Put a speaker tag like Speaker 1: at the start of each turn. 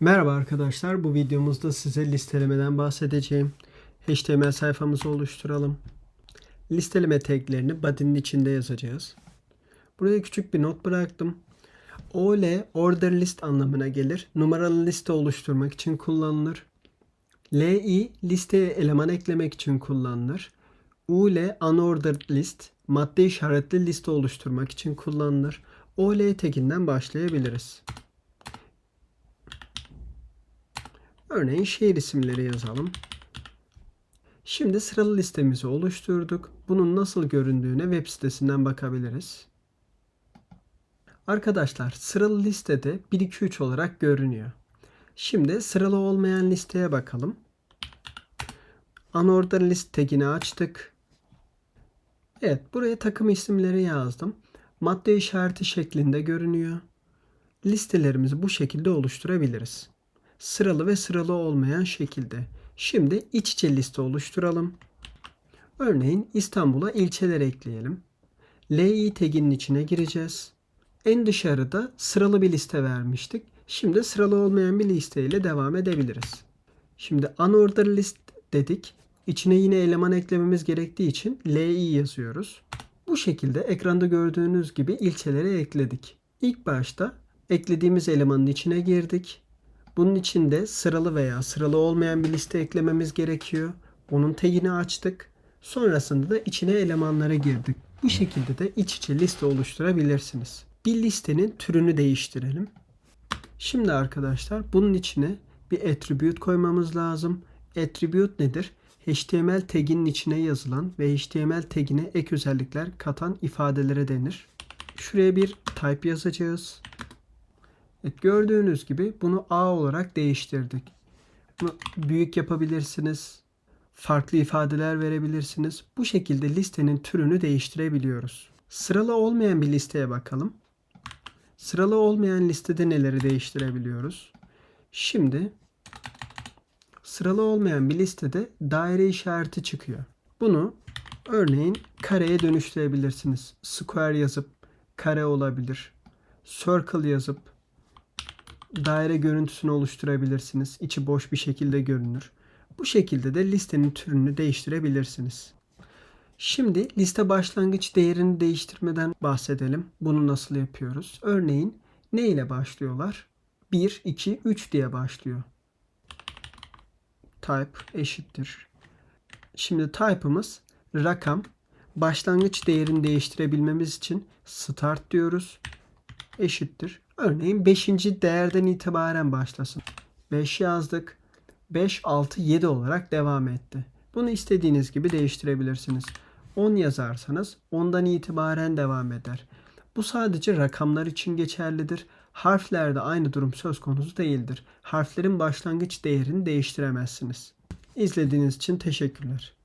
Speaker 1: Merhaba arkadaşlar. Bu videomuzda size listelemeden bahsedeceğim. HTML sayfamızı oluşturalım. Listeleme taglerini body'nin içinde yazacağız. Buraya küçük bir not bıraktım. OL order list anlamına gelir. Numaralı liste oluşturmak için kullanılır. LI listeye eleman eklemek için kullanılır. UL unordered list madde işaretli liste oluşturmak için kullanılır. OL taginden başlayabiliriz. Örneğin şehir isimleri yazalım. Şimdi sıralı listemizi oluşturduk. Bunun nasıl göründüğüne web sitesinden bakabiliriz. Arkadaşlar sıralı listede 1 2 3 olarak görünüyor. Şimdi sıralı olmayan listeye bakalım. Unordered list tagini açtık. Evet, buraya takım isimleri yazdım. Madde işareti şeklinde görünüyor. Listelerimizi bu şekilde oluşturabiliriz sıralı ve sıralı olmayan şekilde. Şimdi iç içe liste oluşturalım. Örneğin İstanbul'a ilçeler ekleyelim. LI taginin içine gireceğiz. En dışarıda sıralı bir liste vermiştik. Şimdi sıralı olmayan bir listeyle devam edebiliriz. Şimdi unordered list dedik. İçine yine eleman eklememiz gerektiği için LI yazıyoruz. Bu şekilde ekranda gördüğünüz gibi ilçeleri ekledik. İlk başta eklediğimiz elemanın içine girdik. Bunun için de sıralı veya sıralı olmayan bir liste eklememiz gerekiyor. Onun tagini açtık. Sonrasında da içine elemanlara girdik. Bu şekilde de iç içe liste oluşturabilirsiniz. Bir listenin türünü değiştirelim. Şimdi arkadaşlar bunun içine bir attribute koymamız lazım. Attribute nedir? HTML taginin içine yazılan ve HTML tagine ek özellikler katan ifadelere denir. Şuraya bir type yazacağız. Evet, gördüğünüz gibi bunu A olarak değiştirdik. Bunu büyük yapabilirsiniz. Farklı ifadeler verebilirsiniz. Bu şekilde listenin türünü değiştirebiliyoruz. Sıralı olmayan bir listeye bakalım. Sıralı olmayan listede neleri değiştirebiliyoruz? Şimdi sıralı olmayan bir listede daire işareti çıkıyor. Bunu örneğin kareye dönüştürebilirsiniz. Square yazıp kare olabilir. Circle yazıp daire görüntüsünü oluşturabilirsiniz. İçi boş bir şekilde görünür. Bu şekilde de listenin türünü değiştirebilirsiniz. Şimdi liste başlangıç değerini değiştirmeden bahsedelim. Bunu nasıl yapıyoruz? Örneğin ne ile başlıyorlar? 1, 2, 3 diye başlıyor. Type eşittir. Şimdi type'ımız rakam. Başlangıç değerini değiştirebilmemiz için start diyoruz. Eşittir. Örneğin 5. değerden itibaren başlasın. 5 yazdık. 5, 6, 7 olarak devam etti. Bunu istediğiniz gibi değiştirebilirsiniz. 10 yazarsanız 10'dan itibaren devam eder. Bu sadece rakamlar için geçerlidir. Harflerde aynı durum söz konusu değildir. Harflerin başlangıç değerini değiştiremezsiniz. İzlediğiniz için teşekkürler.